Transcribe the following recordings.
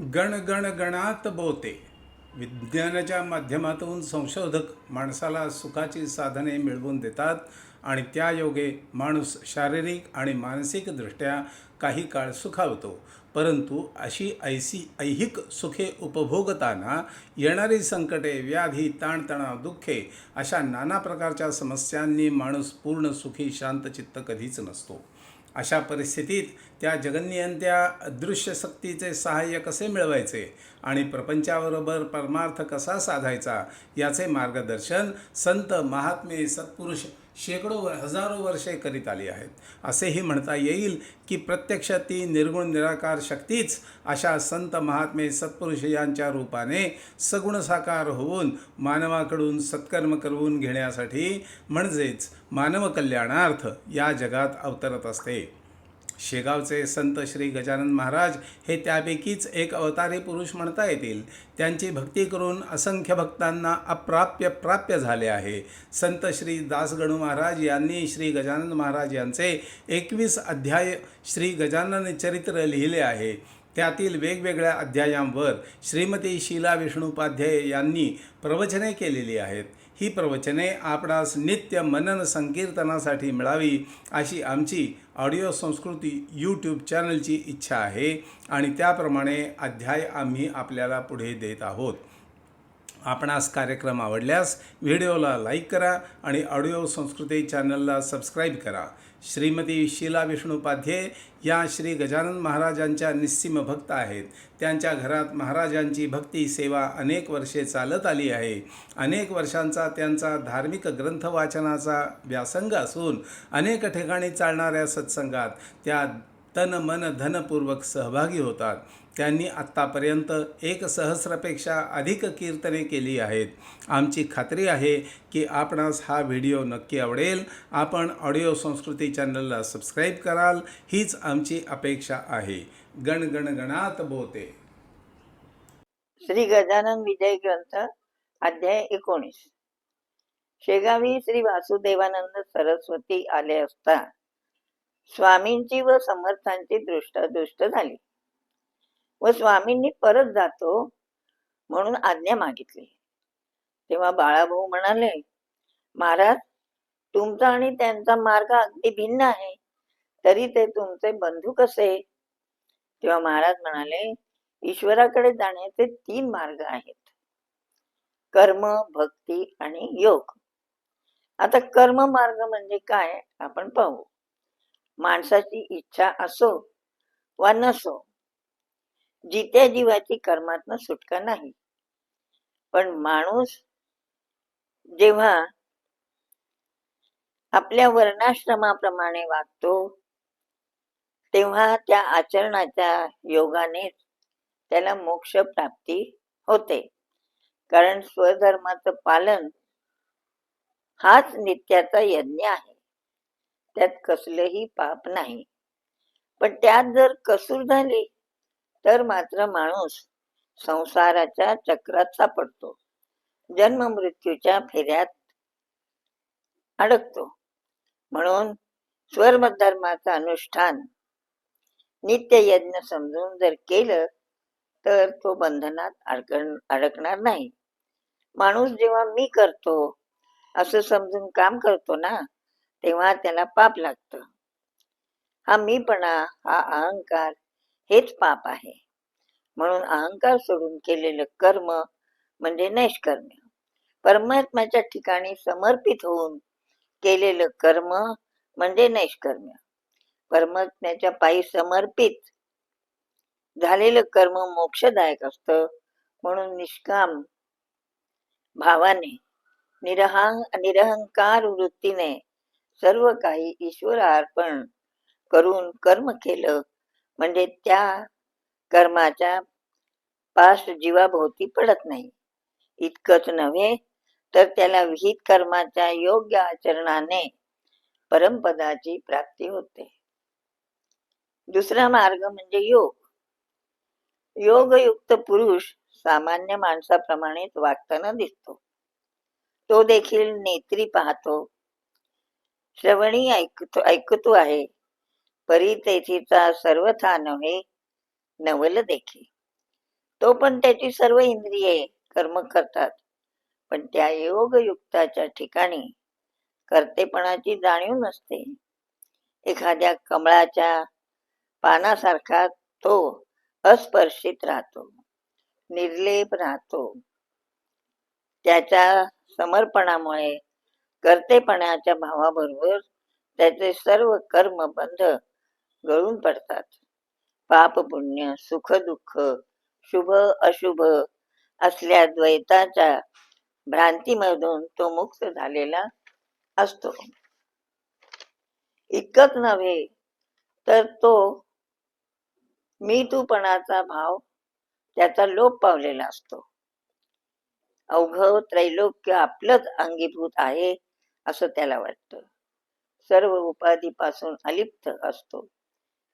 गण गण गणात बोते विज्ञानाच्या माध्यमातून संशोधक माणसाला सुखाची साधने मिळवून देतात आणि त्या योगे माणूस शारीरिक आणि मानसिकदृष्ट्या काही काळ सुखावतो. परंतु अशी ऐसी ऐहिक सुखे उपभोगताना येणारी संकटे व्याधी ताणतणाव दुःखे अशा नाना प्रकारच्या समस्यांनी माणूस पूर्ण सुखी शांतचित्त कधीच नसतो. अशा परिस्थितीत त्या जगन्नियंत्या अदृश्य शक्तीचे सहाय्य कसे मिळवायचे आणि प्रपंचाबरोबर परमार्थ कसा साधायचा याचे मार्गदर्शन संत महात्मे सत्पुरुष शेकडो व- हजारो वर्षे करीत आली आहेत. असेही म्हणता येईल की प्रत्यक्ष ती निर्गुण निराकार शक्तीच अशा संत महात्मे सत्पुरुष यांच्या रूपाने सगुण साकार होऊन मानवाकडून सत्कर्म करवून घेण्यासाठी म्हणजेच मानवकल्याणार्थ या जगात अवतरत असते. शेगावचे संत श्री गजानन महाराज हे त्यापैकीच एक अवतारी पुरुष म्हणता येतील. त्यांची भक्ती करून असंख्य भक्तांना अप्राप्य प्राप्य झाले आहे. संत श्री दासगणू महाराज यांनी श्री गजानन महाराज यांचे एकवीस अध्याय श्री गजानन चरित्र लिहिले आहे. त्यातील वेगवेगळ्या अध्यायांवर श्रीमती शीला विष्णुपाध्याय यांनी प्रवचने केलेली आहेत. ही प्रवचने आपणास नित्य मनन संकीर्तनासाठी मिळावी अशी आमची ऑडिओ संस्कृती यूट्यूब चॅनलची इच्छा आहे. आणि त्याप्रमाणे अध्याय आम्ही आपल्याला पुढे देत आहोत. आपणास कार्यक्रम आवडल्यास व्हिडिओला लाईक करा आणि ऑडिओ संस्कृती चॅनलला सबस्क्राईब करा. श्रीमती शीला विष्णुपाध्ये या श्री गजानन महाराजांच्या निस्सीम भक्त आहेत. त्यांच्या घरात महाराजांची भक्ती सेवा अनेक वर्षे चालत आली आहे. अनेक वर्षांचा त्यांचा धार्मिक ग्रंथ वाचनाचा व्यासंग असून अनेक ठिकाणी चालणाऱ्या सत्संगात त्या तन मन धनपूर्वक सहभागी होतात. त्यांनी आत्तापर्यंत एक सहस्रापेक्षा अधिक कीर्तने केली आहेत. आमची खात्री आहे की आपणास हा व्हिडिओ नक्की आवडेल. आपण ऑडिओ संस्कृती चॅनलला सबस्क्राईब कराल. हीच आमची अपेक्षा आहे. गण बोते. श्री गजानन विजय ग्रंथ अध्याय एकोणीस. शेगावी श्री वासुदेवानंद सरस्वती आले असता स्वामींची व समर्थांची दृष्ट दुष्ट झाली. व स्वामींनी परत जातो म्हणून आज्ञा मागितली. तेव्हा बाळाभाऊ म्हणाले महाराज तुमचा आणि त्यांचा मार्ग अगदी भिन्न आहे. तरी ते तुमचे बंधू कसे? तेव्हा महाराज म्हणाले ईश्वराकडे जाण्याचे तीन मार्ग आहेत. कर्म भक्ती आणि योग. आता कर्म मार्ग म्हणजे काय? आपण पाहू. माणसाची इच्छा असो वा नसो जित्या जीवाची कर्मातन सुटका नाही. पण माणूस जेव्हा आपल्या वर्णाश्रमाप्रमाणे वागतो तेव्हा त्या आचरणाच्या योगाने त्याला मोक्ष प्राप्ती होते. कारण स्वधर्माचं पालन हाच नित्याचा यज्ञ आहे. त्यात कसलंही पाप नाही. पण त्यात जर कसूर झाली तर मात्र माणूस संसाराच्या चक्रात सापडतो. जन्म मृत्यूच्या फेऱ्यात अडकतो. म्हणून स्वधर्माचं अनुष्ठान नित्य यज्ञ समजून जर केलं तर तो बंधनात अडकण अडकणार नाही. माणूस जेव्हा मी करतो असं समजून काम करतो ना तेव्हा त्याला पाप लागतं. हा मीपणा हा अहंकार हेच पाप आहे. म्हणून अहंकार सोडून केलेलं कर्म म्हणजे नैष्कर्म. परमात्म्याच्या ठिकाणी समर्पित होऊन केलेलं कर्म म्हणजे नैषकर्म. परमात्म्याच्या पायी समर्पित झालेलं कर्म मोक्षदायक असतं. म्हणून निष्काम भावाने निरहा निरहंकार वृत्तीने सर्व काही ईश्वर अर्पण करून कर्म केलं. म्हणजे त्या कर्माच्या पाश जीवाभोवती पडत नाही. इतकंच नव्हे तर त्याला विहित कर्माच्या योग्य आचरणाने परमपदाची प्राप्ती होते. दुसरा मार्ग म्हणजे योग. योगयुक्त पुरुष सामान्य माणसाप्रमाणेच वागताना दिसतो. तो देखील नेत्री पाहतो श्रवणी ऐकतो ऐकतो आहे. परी तेथीचा सर्वथा नव्हे नवल देखील तो पण त्याची सर्व इंद्रिये कर्म करतात. पण त्या योगयुक्ताच्या ठिकाणी कर्तेपणाची जाणीव नसते. एखाद्या कमळाच्या पानासारखा तो अस्पर्शित राहतो निर्लेप राहतो. त्याच्या समर्पणामुळे कर्तेपणाच्या भावाबरोबर त्याचे सर्व कर्म बंध गळून पडतात. पाप पुण्य सुख दुःख शुभ अशुभ असल्या द्वैताच्या भ्रांतीमधून तो मुक्त झालेला असतो. इतकंच नव्हे तर तो मी तूपणाचा भाव त्याचा लोप पावलेला असतो. अवघ त्रैलोक्य आपलंच अंगीभूत आहे असं त्याला वाटतं. सर्व उपाधीपासून अलिप्त असतो.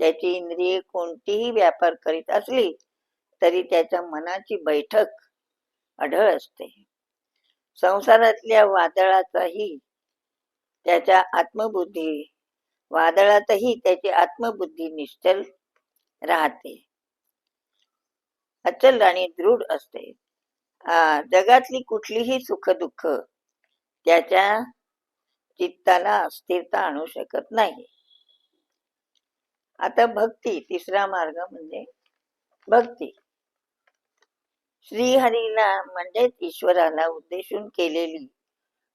त्याची इंद्रिये कोणतीही व्यापार करीत असली तरी त्याच्या मनाची बैठक अढळ असते. संसारातल्या वादळाचाही त्याच्या आत्मबुद्धी वादळातही त्याची आत्मबुद्धी निश्चल राहते. अचल आणि दृढ असते. जगातली कुठलीही सुख दुःख त्याच्या चित्ताला अस्थिरता आणू शकत नाही. आता भक्ती तिसरा मार्ग म्हणजे भक्ती. श्रीहरीला म्हणजेच ईश्वराला उद्देशून केलेली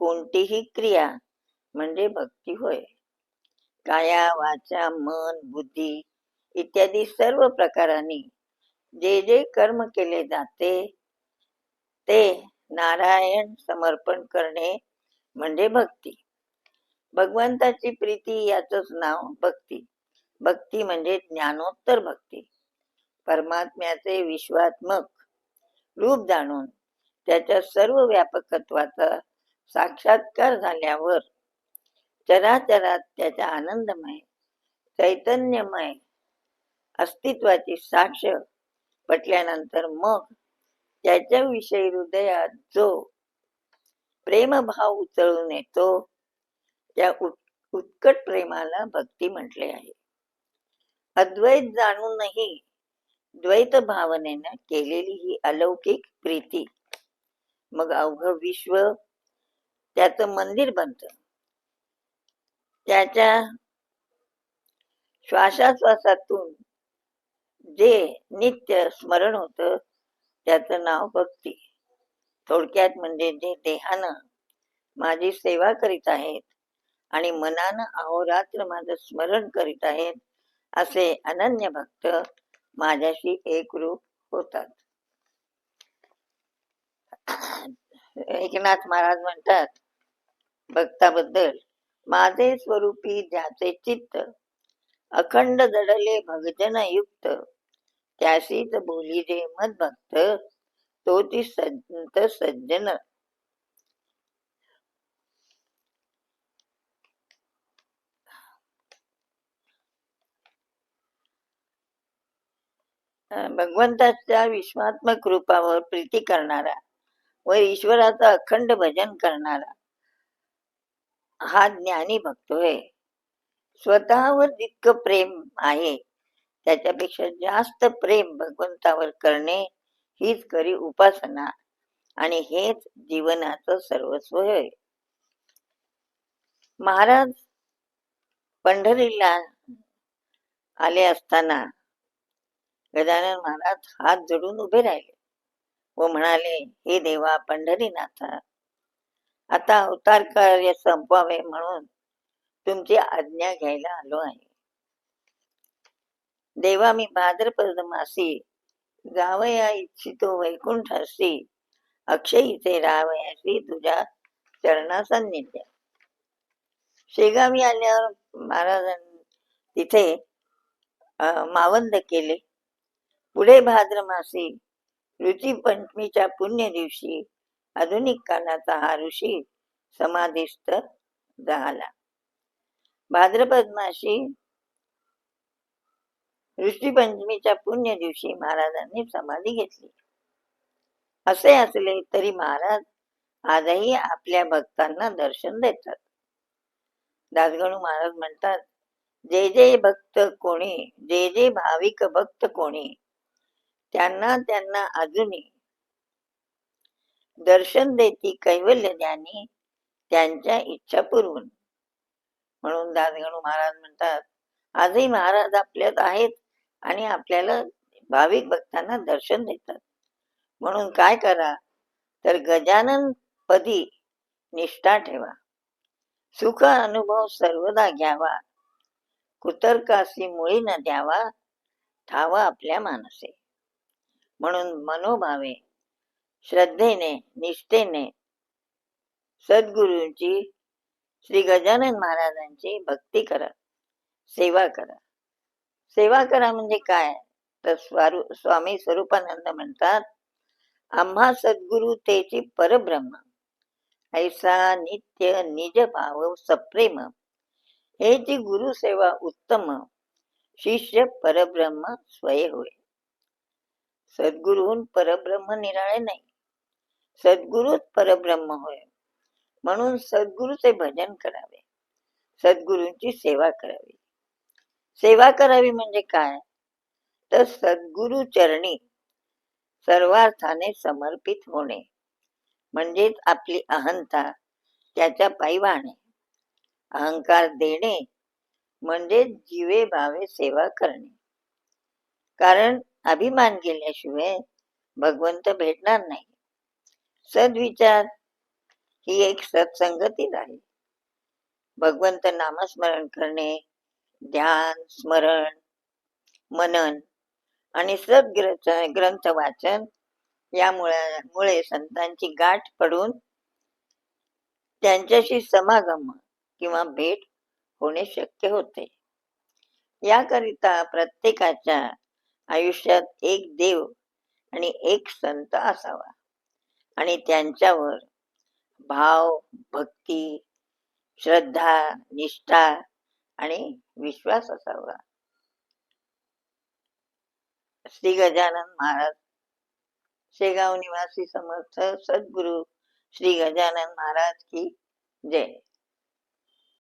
कोणतीही क्रिया म्हणजे भक्ती होय. काया वाचा मन बुद्धी इत्यादी सर्व प्रकारांनी जे जे कर्म केले जाते ते नारायण समर्पण करणे म्हणजे भक्ती. भगवंताची प्रीती याचंच नाव भक्ती. भक्ती म्हणजे ज्ञानोत्तर भक्ती. परमात्म्याचे विश्वात्मक रूप जाणून त्याच्या सर्व व्यापकत्वाचा साक्षात्कार झाल्यावर चराचरात त्याच्या आनंदमय चैतन्यमय अस्तित्वाची साक्ष पटल्यानंतर मग त्याच्याविषयी हृदयात जो प्रेमभाव उचलून येतो त्या उत- उत्कट प्रेमाला भक्ती म्हटले आहे. अद्वैत जाणूनही द्वैत भावनेनं केलेली ही अलौकिक प्रीती मग अवघ विश्व त्याचं मंदिर बनत. त्याच्या श्वासाश्वासातून जे नित्य स्मरण होत त्याचं नाव भक्ती. थोडक्यात म्हणजे जे देहानं माझी सेवा करीत आहेत आणि मनानं अहोरात्र माझं स्मरण करीत आहेत असे अनन्य भक्त माझ्याशी एकरूप होतात. एकनाथ महाराज म्हणतात भक्ताबद्दल माझे स्वरूपी ज्याचे चित्त अखंड जडले भगजन युक्त त्याशीच बोली जे मत भक्त तो ती संत सज्जन भगवंताच्या विश्वात्मक रूपावर प्रीती करणारा व ईश्वराचं अखंड भजन करणारा हा ज्ञानी भक्त होय. स्वतःवर जितकं प्रेम आहे त्याच्यापेक्षा जास्त प्रेम भगवंतावर करणे हीच खरी उपासना आणि हेच जीवनाचं सर्वस्व होय. महाराज पंढरीला आले असताना गजानन महाराज हात जोडून उभे राहिले व म्हणाले हे देवा पंढरीनाथा आता अवतार कार्य संपवावे म्हणून तुमची आज्ञा घ्यायला आलो आहे. देवा मी भाद्रपद मासी गावया इच्छितो वैकुंठासी अक्षय इथे राहावयासी तुझ्या चरणासन्निध्या. शेगावी आल्यावर महाराजांनी तिथे अं, मावंद केले. पुढे भाद्र मासी पंचमीच्या पुण्य दिवशी आधुनिक काळाचा हा ऋषी समाधिस्थ झाला. भाद्रपद मासी ऋषी पंचमीच्या पुण्य दिवशी महाराजांनी समाधी घेतली. असे असले तरी महाराज आजही आपल्या भक्तांना दर्शन देतात. दासगणू महाराज म्हणतात जे जे भक्त कोणी जे जे भाविक भक्त कोणी त्यांना त्यांना अजूनही. दर्शन देती कैवल्य ज्ञानी त्यांच्या इच्छा पुरवून म्हणून दासगणू महाराज म्हणतात आजही महाराज आपल्यात आहेत आणि आपल्याला भाविक भक्तांना दर्शन देतात. म्हणून काय करा तर गजानन पदी निष्ठा ठेवा. सुख अनुभव सर्वदा घ्यावा. कुतर्कासी मुळी न द्यावा ठावा आपल्या मानसे. म्हणून मनोभावे श्रद्धेने निष्ठेने सद्गुरूंची श्री गजानन महाराजांची भक्ती करा सेवा करा. सेवा करा म्हणजे काय? तर स्वारू स्वामी स्वरूपानंद म्हणतात आम्हा सद्गुरु तेची परब्रह्म ऐसा नित्य निज भाव सप्रेम हे जी गुरु सेवा उत्तम शिष्य परब्रह्म स्वय होय. सद्गुरून परब्रह्म निराळे नाही. सद्गुरूच परब्रह्म होय. म्हणून सद्गुरूचे भजन करावे. सद्गुरूंची सेवा करावी. सेवा करावी म्हणजे काय? तर सद्गुरु चरणी सर्वार्थाने समर्पित होणे. म्हणजेच आपली अहंता त्याच्या पायी वाहणे. अहंकार देणे म्हणजे जीवे भावे सेवा करणे. कारण अभिमान केल्याशिवाय भगवंत भेटणार नाही. सद्विचार ही एक सत्संगतीच आहे. भगवंत नामस्मरण करणे ध्यान स्मरण मनन आणि सद्ग्रंथ ग्रंथ वाचन यामुळे मुळे संतांची गाठ पडून त्यांच्याशी समागम किंवा भेट होणे शक्य होते. याकरिता प्रत्येकाच्या आयुष्यात एक देव आणि एक संत असावा. आणि त्यांच्यावर भाव भक्ती श्रद्धा निष्ठा आणि विश्वास असावा. श्री गजानन महाराज शेगाव निवासी समर्थ सद्गुरु श्री गजानन महाराज की जय.